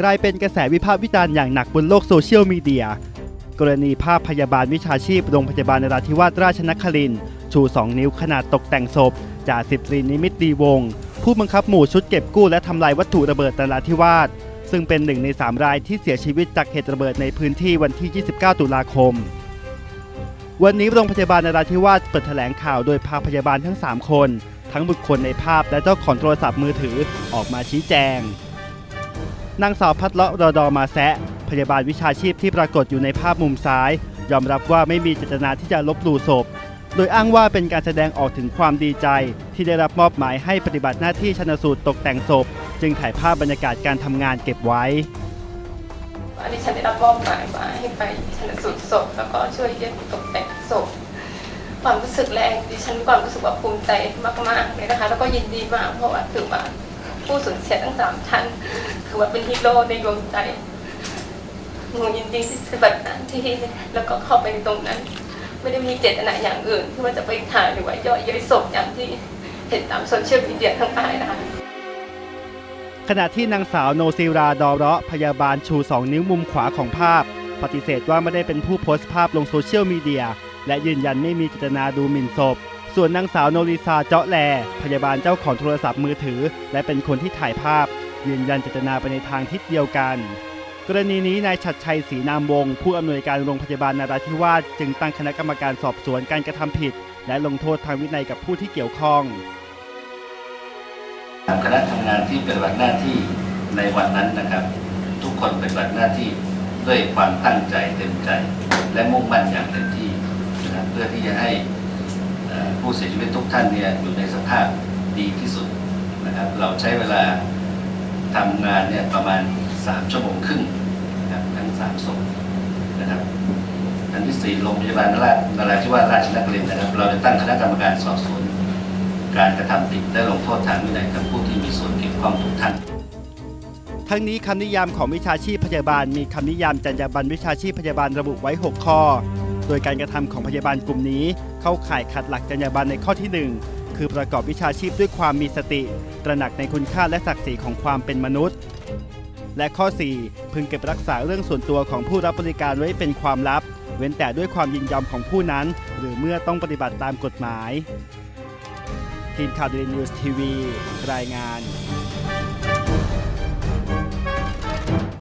กลายเป็นกระแสวิพากษ์วิจารณ์อย่างหนักบนโลกโซเชียลมีเดีย กรณีภาพพยาบาลวิชาชีพโรงพยาบาลนราธิวาสราชนครินชู 2 นิ้วขนาดตกแต่งศพจ่าสิบตรีนิมิตดีวง ผู้บังคับหมู่ชุดเก็บกู้และทำลายวัตถุระเบิดนราธิวาสซึ่งเป็นหนึ่งใน 3 รายที่เสียชีวิตจากเหตุระเบิดในพื้นที่วันที่ 29 ตุลาคม วันนี้โรงพยาบาลนราธิวาสเปิดแถลงข่าวโดยพาพยาบาลทั้ง 3 คน ทั้งบุคคลในภาพและเจ้าของโทรศัพท์มือถือออกมาชี้แจง นางสาวพัดเลาะรอดอมาแซะพยาบาลวิชาชีพที่ปรากฏอยู่ในภาพมุมซ้าย ยอมรับว่าไม่มีเจตนาที่จะลบหลู่ศพ โดยอ้างว่าเป็นการแสดงออกถึงความดีใจ ที่ได้รับมอบหมายให้ปฏิบัติหน้าที่ชนสูตรตกแต่งศพ จึงถ่ายภาพบรรยากาศการทำงานเก็บไว้ว่าดิฉันได้รับมอบหมายมาให้ไปชนสูตรศพแล้วก็ช่วยเย็บตกแต่งศพความรู้สึกแรกดิฉันความรู้สึกว่าภูมิใจมากๆเลยนะคะ แล้วก็ยินดีมากเพราะว่าถือว่า ผู้สูญเสียทั้งสามท่านถือว่าเป็นฮีโร่ในดวงใจหนูยินดีที่ปฏิบัติหน้าที่แล้วก็เข้าไปในตรงนั้น ไม่ได้มีเจตนาอย่างอื่น ที่ว่าจะไปถ่ายหรือว่าย่อเย้ยศพอย่างที่เห็นตามโซเชียลมีเดียทั้งหลายนะคะขณะที่นางสาวโนซิราดอเราะพยาบาลชู2นิ้วมุมขวาของภาพ ปฏิเสธว่าไม่ได้เป็นผู้โพสต์ภาพลงโซเชียลมีเดีย และยืนยันไม่มีเจตนาดูหมิ่นศพ ส่วนนางสาวโนริซาเจาะแลพยาบาลเจ้าของโทรศัพท์มือถือ และเป็นคนที่ถ่ายภาพ ยืนยันเจตนาไปในทางทิศเดียวกัน กรณีนี้นายชัดชัยศรีนามวง ผู้อำนวยการโรงพยาบาลนาราธิวาสจึงตั้งคณะกรรมการสอบสวนการกระทำผิด และลงโทษทางวินัยกับผู้ที่เกี่ยวข้องคณะทำงานที่ปฏิบัติหน้าที่ในวันนั้นนะครับ ทุกคนปฏิบัติหน้าที่ด้วยความตั้งใจเต็มใจ และมุ่งมั่นอย่างเต็มที่นะครับเพื่อที่จะให้ ผู้เสียชีวิตทุกท่านเนี่ยอยู่ในสภาพดีที่สุดนะครับเราใช้เวลาทำงานเนี่ยประมาณ 3 ชั่วโมงครึ่งนะครับทั้ง3ศพนะครับอันที่สี่โรงพยาบาลนรานราธิวาสราชนครินทร์นะครับ เราจะตั้งคณะกรรมการสอบสวนการกระทำผิดและลงโทษทางวินัยกับผู้ที่มีส่วนเกี่ยวข้องทุกท่านทั้งนี้คำนิยามของวิชาชีพพยาบาลมีคำนิยามจรรยาบรรณวิชาชีพพยาบาลระบุไว้ 6 ข้อ โดยการกระทำของพยาบาลกลุ่มนี้ เข้าข่ายขัดหลักจรรยาบรรณในข้อที่ 1 คือประกอบวิชาชีพด้วยความมีสติ ตระหนักในคุณค่าและศักดิ์ศรีของความเป็นมนุษย์ และข้อ 4 พึงเก็บรักษาเรื่องส่วนตัวของผู้รับบริการไว้เป็นความลับ เว้นแต่ด้วยความยินยอมของผู้นั้น หรือเมื่อต้องปฏิบัติตามกฎหมาย ทีมข่าวเดลินิวส์ทีวีรายงาน